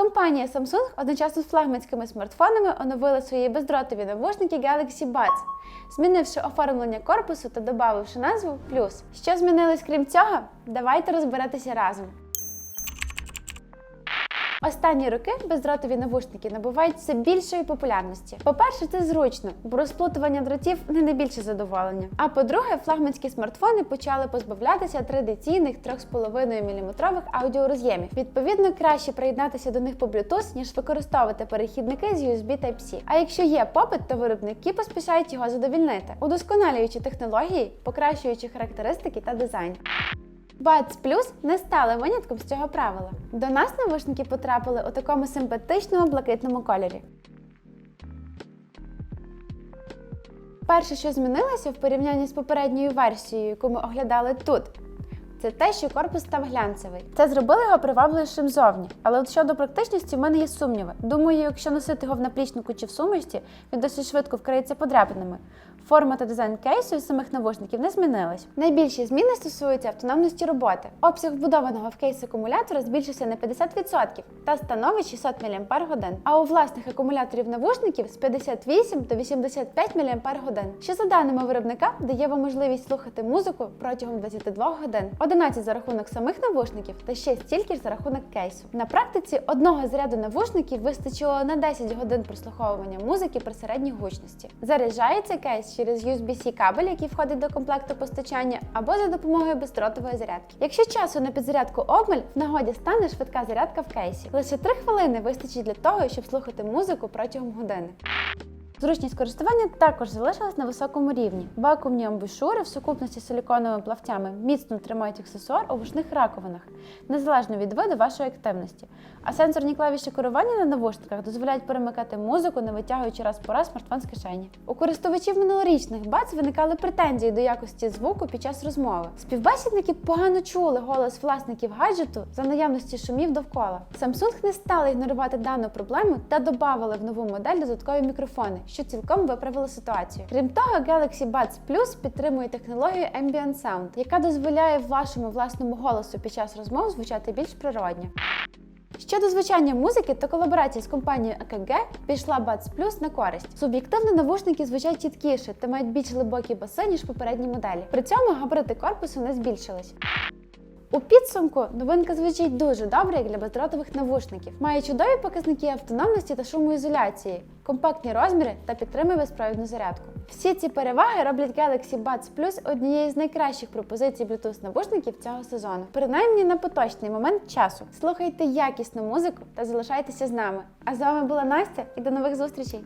Компанія Samsung одночасно з флагманськими смартфонами оновила свої бездротові навушники Galaxy Buds, змінивши оформлення корпусу та додавши назву Плюс. Що змінилось крім цього? Давайте розбиратися разом. Останні роки бездротові навушники набувають все більшої популярності. По-перше, це зручно, бо розплутування дротів не найбільше задоволення. А по-друге, флагманські смартфони почали позбавлятися традиційних 3,5 мм аудіороз'ємів. Відповідно, краще приєднатися до них по Bluetooth, ніж використовувати перехідники з USB Type-C. А якщо є попит, то виробники поспішають його задовільнити, удосконалюючи технології, покращуючи характеристики та дизайн. Buds Plus не стали винятком з цього правила. До нас навушники потрапили у такому симпатичному блакитному кольорі. Перше, що змінилося в порівнянні з попередньою версією, яку ми оглядали тут, це те, що корпус став глянцевий. Це зробило його привабливішим зовні. Але от щодо практичності, в мене є сумніви. Думаю, якщо носити його в наплічнику чи в сумочці, він досить швидко вкриється подряпинами. Форма та дизайн кейсу і самих навушників не змінились. Найбільші зміни стосуються автономності роботи. Обсяг вбудованого в кейс акумулятора збільшився на 50% та становить 600 мАч. А у власних акумуляторів навушників з 58 до 85 мАч, що за даними виробника дає вам можливість слухати музику протягом 22 годин. 11 за рахунок самих навушників та ще стільки ж за рахунок кейсу. На практиці одного заряду навушників вистачило на 10 годин прослуховування музики при середній гучності. Заряджається кейс через USB-C кабель, який входить до комплекту постачання, або за допомогою бездротової зарядки. Якщо часу на підзарядку обмаль, в нагоді стане швидка зарядка в кейсі. Лише 3 хвилини вистачить для того, щоб слухати музику протягом години. Зручність користування також залишилась на високому рівні. Вакуумні амбушури в сукупності з силіконовими плавцями міцно тримають аксесуар у вушних раковинах, незалежно від виду вашої активності. А сенсорні клавіші керування на навушниках дозволяють перемикати музику, не витягуючи раз по раз смартфон з кишені. У користувачів минулорічних бац виникали претензії до якості звуку під час розмови. Співбесідники погано чули голос власників гаджету за наявності шумів довкола. Samsung не стали ігнорувати дану проблему та додали в нову модель додаткові мікрофони, що цілком виправило ситуацію. Крім того, Galaxy Buds Plus підтримує технологію Ambient Sound, яка дозволяє вашому власному голосу під час розмов звучати більш природньо. Щодо звучання музики, то колаборація з компанією AKG пішла Buds Plus на користь. Суб'єктивно навушники звучать чіткіше та мають більш глибокі баси, ніж попередні моделі. При цьому габарити корпусу не збільшились. У підсумку новинка звучить дуже добре як для бездротових навушників. Має чудові показники автономності та шумоізоляції, компактні розміри та підтримує безпровідну зарядку. Всі ці переваги роблять Galaxy Buds Plus однією з найкращих пропозицій Bluetooth навушників цього сезону, принаймні на поточний момент часу. Слухайте якісну музику та залишайтеся з нами. А з вами була Настя і до нових зустрічей!